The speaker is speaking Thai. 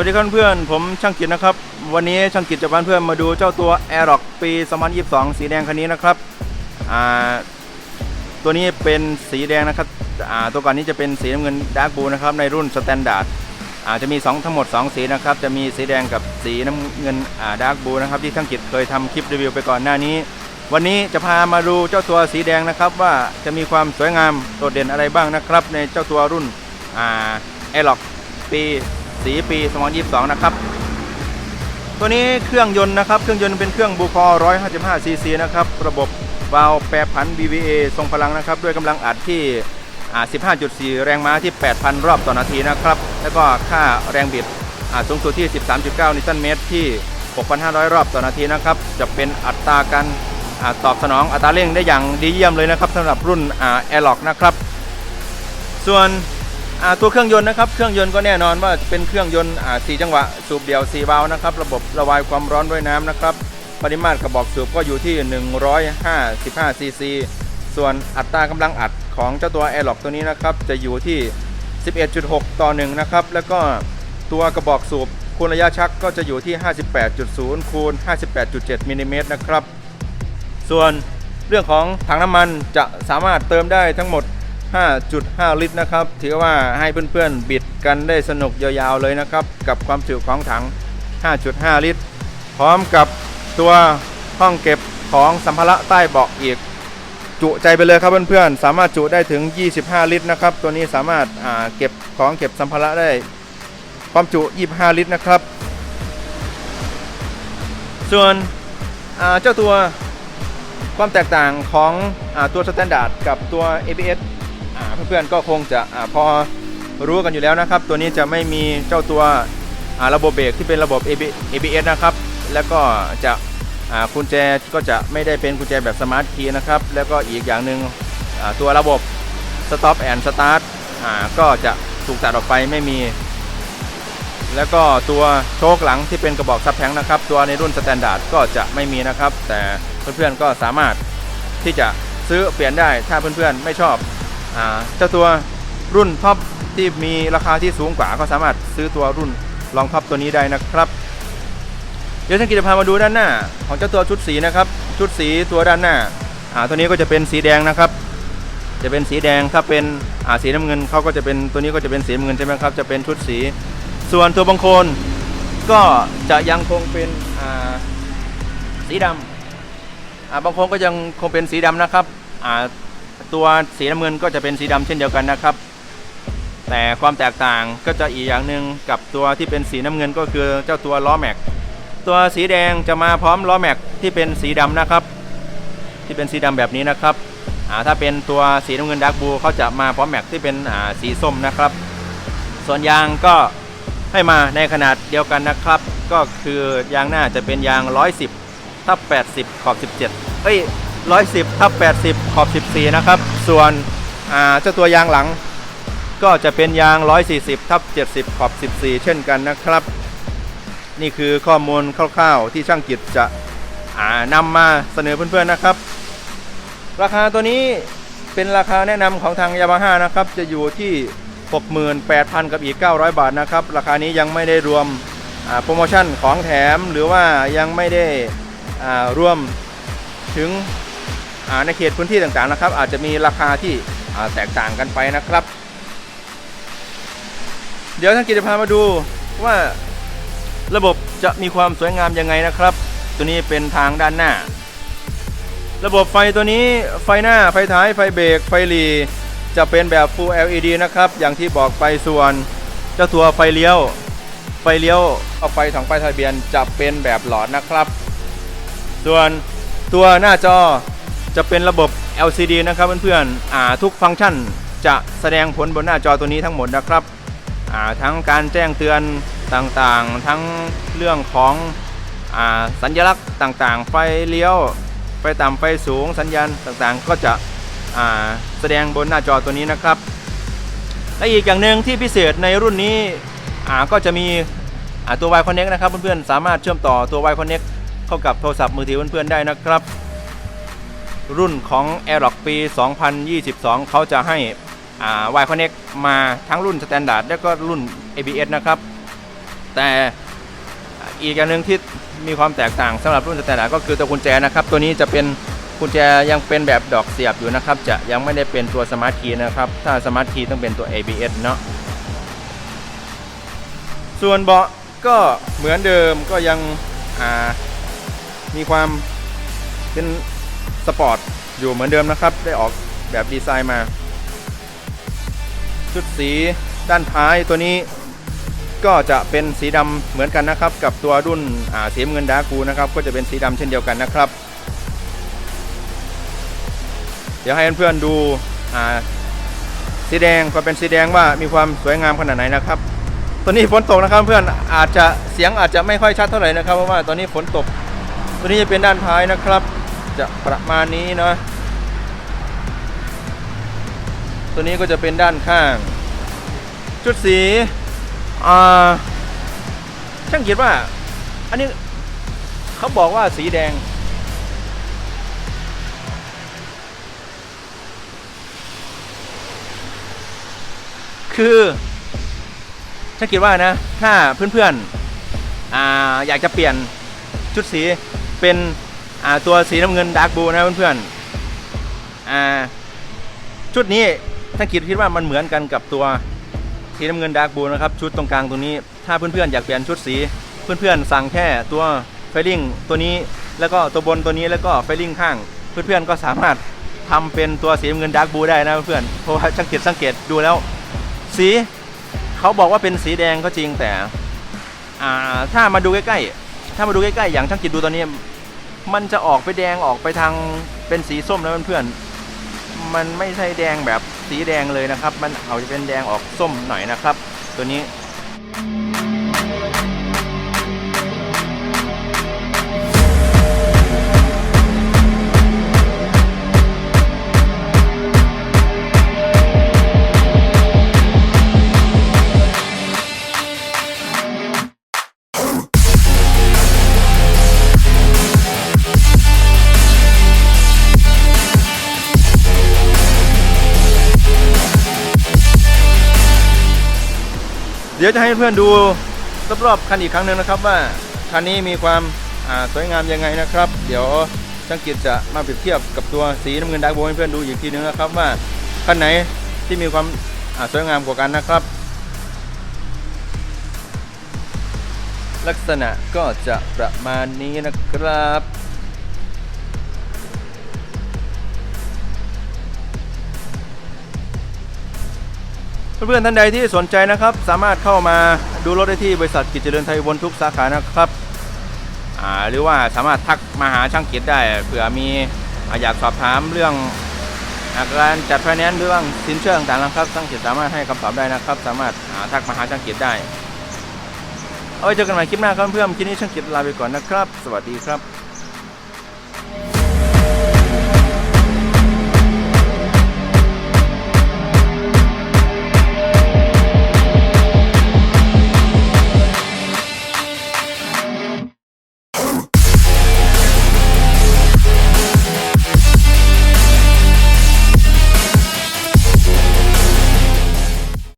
วัสดีครับเพื่อนผมช่างกิจนะครับ วันนี้ช่างกิจจะพาเพื่อนมาดูเจ้าตัว a i r r o c ปี 2022 สีแดงคันนี้นะครับตัวนี้เป็นสีแดงนะครับตัวก่อนนี้จะเป็นสีน้ำเงินดาร์กบูนะครับในรุ่นสแตนดาร์ดอาจะมี 2 ทั้งหมด 2 สีนะครับ จะมีสีแดงกับสีน้ำเงินดาร์กบูนะครับที่ช่างกิจเคยทำคลิปรีวิวไปก่อนหน้านี้ วันนี้จะพามาดูเจ้าตัวสีแดงนะครับ ว่าจะมีความสวยงามโดดเด่นอะไรบ้างนะครับ ในเจ้าตัวรุ่นอ่า a i r r o c ปี สีปี2022 นะครับ ตัวนี้เครื่องยนต์นะครับ เครื่องยนต์เป็นเครื่องบูคอ155ซีซีนะครับ ระบบวาล์วแปรผัน BVA ทรงพลังนะครับ ด้วยกำลังอัดที่อ่า15.4 แรงม้าที่ 8,000 รอบต่อนาทีนะครับ แล้วก็ค่าแรงบิดอ่าสูงสุดที่ 13.9 นิวตันเมตรที่ 6,500 รอบต่อนาทีนะครับ จะเป็นอัตราการอ่าตอบสนองอัตราเร่งได้อย่างดีเยี่ยมเลยนะครับสำหรับรุ่นอ่า a i r l o c นะครับ ส่วน อ่าตัวเครื่องยนต์นะครับ เครื่องยนต์ก็แน่นอนว่าเป็นเครื่องยนต์อ่า4จังหวะ สูบเดี่ยว4วาล์วนะครับ ระบบระบายความร้อนด้วยน้ำนะครับ ปริมาตรกระบอกสูบก็อยู่ที่ 155ซีซี ส่วนอัตรากำลังอัดของเจ้าตัว a i r l o c ตัวนี้นะครับ จะอยู่ที่ 11.6 ต่อ 1 นะครับ แล้วก็ตัวกระบอกสูบคูณระยะชักก็จะอยู่ที่ 58.0 คูณ 58.7มิลลิเมตรนะครับ ส่วนเรื่องของถังน้ำมันจะสามารถเติมได้ทั้งหมด 5.5 ลิตรนะครับ ถือว่าให้เพื่อนๆ บิดกันได้สนุกยาวๆเลยนะครับ กับความจุของถัง 5.5 ลิตร พร้อมกับตัวห้องเก็บของสัมภาระใต้เบาะอีก จุใจไปเลยครับเพื่อนๆ สามารถจุได้ถึง 25 ลิตรนะครับ ตัวนี้สามารถาเก็บของเก็บสัมภาระได้ ความจุ 25 ลิตรนะครับ ส่วนเจ้าตัวความแตกต่างของอตัวสแตนดาร์ดกับตัว ABS เพื่อนๆก็คงจะอพอรู้กันอยู่แล้วนะครับ ตัวนี้จะไม่มีเจ้าตัวระบบเบรกที่เป็นระบบ ABS นะครับ แล้วก็จะกุญแจก็จะไม่ได้เป็นกุญแจแบบสมาร์ทคีย์นะครับ แล้วก็อีกอย่างหนึ่งอ่าตัวระบบ Stop and Start ก็จะถูกตัดออกไปไม่มี แล้วก็ตัวโชคหลังที่เป็นกระบอกซับแทงนะครับ ตัวในรุ่นสแตนดาร์ดก็จะไม่มีนะครับ แต่เพื่อนๆก็สามารถที่จะซื้อเปลี่ยนได้ถ้าเพื่อนๆไม่ชอบ เจ้าตัวรุ่นท็อปที่มีราคาที่สูงกว่าก็สามารถซื้อตัวรุ่นรองท็อปตัวนี้ได้นะครับ เดี๋ยวฉันกิจะพามาดูด้านหน้า ของเจ้าตัวชุดสีนะครับ ชุดสีตัวด้านหน้าตัวนี้ก็จะเป็นสีแดงนะครับ จะเป็นสีแดงถ้าเป็นสีน้ำเงินเขาก็จะเป็นตัวนี้ก็จะเป็นสีน้ำเงินใช่ไหมครับจะเป็นชุดสี ส่วนตัวบังโคนก็จะยังคงเป็นสีดำอ่าบางคนก็ยังคงเป็นสีดำนะครับ ตัวสีน้ำเงินก็จะเป็นสีดำเช่นเดียวกันนะครับ แต่ความแตกต่างก็จะอีกอย่างหนึ่งกับตัวที่เป็นสีน้ำเงินก็คือเจ้าตัวล้อแม็กตัวสีแดงจะมาพร้อมล้อแม็กที่เป็นสีดำนะครับ ที่เป็นสีดำแบบนี้นะครับถ้าเป็นตัวสีน้ำเงินดาร์กบูเขาจะมาพร้อมแม็กที่เป็นสีส้มนะครับ ส่วนยางก็ให้มาในขนาดเดียวกันนะครับ ก็คือยางหน้าจะเป็นยาง 110ทับ80 ขอบ 17 เอ้ย 110ทับ80 ขอบ 14 นะครับ ส่วนเจ้าตัวยางหลัง ก็จะเป็นยาง 140ทับ70 ขอบ 14 เช่นกันนะครับ นี่คือข้อมูลคร่าวๆ ที่ช่างกิจจะนำมาเสนอเพื่อนๆนะครับ ราคาตัวนี้เป็นราคาแนะนำของทางยามาฮ่านะครับ จะอยู่ที่ 68,000 กับอีก 900 บาทนะครับ ราคานี้ยังไม่ได้รวมโปรโมชั่นของแถมหรือว่ายังไม่ได้อ่ารวมถึง ในเขตพื้นที่ต่างๆนะครับ อาจจะมีราคาที่แตกต่างกันไปนะครับ เดี๋ยวท่านกิจจะพามาดูว่าระบบจะมีความสวยงามยังไงนะครับ ตัวนี้เป็นทางด้านหน้า ระบบไฟตัวนี้ไฟหน้าไฟท้ายไฟเบรกไฟหลีจะเป็นแบบ Full LED นะครับ อย่างที่บอกไปส่วนเจ้าตัวไฟเลี้ยว ไฟเลี้ยวเอาไฟของไฟทะเบียนจะเป็นแบบหลอดนะครับ ส่วนตัวหน้าจอ จะเป็นระบบ LCD นะครับเพื่อนๆอ่าทุกฟังก์ชันจะแสดงผลบนหน้าจอตัวนี้ทั้งหมดนะครับอ่าทั้งการแจ้งเตือนต่างๆ ทั้งเรื่องของอาสัญลักษณ์ต่างๆ ไฟเลี้ยว ไฟต่ำไฟสูงสัญญาณต่างๆ ก็จะอ่าแสดงบนหน้าจอตัวนี้นะครับ และอีกอย่างหนึ่งที่พิเศษในรุ่นนี้อ่าก็จะมีอ่าตัว Y Connect นะครับเพื่อนๆสามารถเชื่อมต่อตัว Y Connect เข้ากับโทรศัพท์มือถือเพื่อนๆได้นะครับ รุ่นของ a i r o c ปี 2022 เขาจะให้อ่า Y Connect มาทั้งรุ่น Standard และก็รุ่น ABS นะครับ แต่อีกอย่างหนึ่งที่มีความแตกต่างสำหรับรุ่นสแตนดาร์ดก็คือตัวกุญแจนะครับ ตัวนี้จะเป็นกุญแจยังเป็นแบบดอกเสียบอยู่นะครับ จะยังไม่ได้เป็นตัวสมาร์ทคีย์นะครับ ถ้าสมาร์ทคีย์ต้องเป็นตัว ABS เนาะส่วนเบาะก็เหมือนเดิมก็ยังมีความเป็น สปอร์ตอยู่เหมือนเดิมนะครับ ได้ออกแบบดีไซน์มา ชุดสีด้านท้ายตัวนี้ก็จะเป็นสีดำเหมือนกันนะครับ กับตัวรุ่นอ่าสีเงินดากูนะครับ ก็จะเป็นสีดำเช่นเดียวกันนะครับ เดี๋ยวให้เพื่อนๆดูอ่าสีแดงก็เป็นสีแดงว่ามีความสวยงามขนาดไหนนะครับตัวนี้ฝนตกนะครับเพื่อนอาจจะเสียงอาจจะไม่ค่อยชัดเท่าไหร่นะครับเพราะว่าตอนนี้ฝนตกตัวนี้จะเป็นด้านท้ายนะครับ จะประมาณนี้เนาะตัวนี้ก็จะเป็นด้านข้าง ชุดสีอ่าช่างคิดว่า อันนี้เขาบอกว่าสีแดง คือช่างคิดว่านะถ้าเพื่อนๆอ่าอยากจะเปลี่ยนชุดสีเป็น อ่าตัวสีน้ำเงินดาร์กบูนะเพื่อนๆอ่าชุดนี้ถ้าคิดคิดว่ามันเหมือนกันกับตัวสีน้ำเงินดาร์กบูนะครับชุดตรงกลางตรงนี้ ถ้าเพื่อนๆอยากเปลี่ยนชุดสีเพื่อนๆสั่งแค่ตัวไฟลิ่งตัวนี้แล้วก็ตัวบนตัวนี้แล้วก็ไฟลิ่งข้าง เพื่อนๆก็สามารถทำเป็นตัวสีน้ำเงินดาร์กบูได้นะเพื่อนๆเพราะว่าช่างเกตสังเกตดูแล้ว สีเขาบอกว่าเป็นสีแดงก็จริงแต่ถ้ามาดูใกล้ๆถ้ามาดูใกล้ๆอย่างช่างกิตดูตอนนี้ มันจะออกไปแดงออกไปทางเป็นสีส้มนะเพื่อนๆมันไม่ใช่แดงแบบสีแดงเลยนะครับ มันเอาจะเป็นแดงออกส้มหน่อยนะครับ ตัวนี้ เดี๋ยวจะให้เพื่อนดูรอบๆคันอีกครั้งหนึ่งนะครับว่าคันนี้มีความสวยงามยังไงนะครับ เดี๋ยวช่างกิจจะมาเปรียบเทียบกับตัวสีน้ำเงินดาร์กโบให้เพื่อนดูอีกทีนึงนะครับว่าคันไหนที่มีความสวยงามกว่ากันนะครับ ลักษณะก็จะประมาณนี้นะครับ เพื่อนๆท่านใดที่สนใจนะครับ สามารถเข้ามาดูรถได้ที่บริษัทกิจเจริญไทยวนทุกสาขานะครับหรือว่าสามารถทักมาหาช่างกิจได้เผื่อมีอยากสอบถามเรื่องอาการจัดไฟแนนซ์เรื่องสินเชื่อต่างๆนะครับช่างกิจสามารถให้คำตอบได้นะครับ สามารถาทักมาหาช่างกิจได้เอาไว้เจอกันใหม่คลิปหน้าครับเพื่อนๆคลิปนี้ช่างกิจลาไปก่อนนะครับ สวัสดีครับ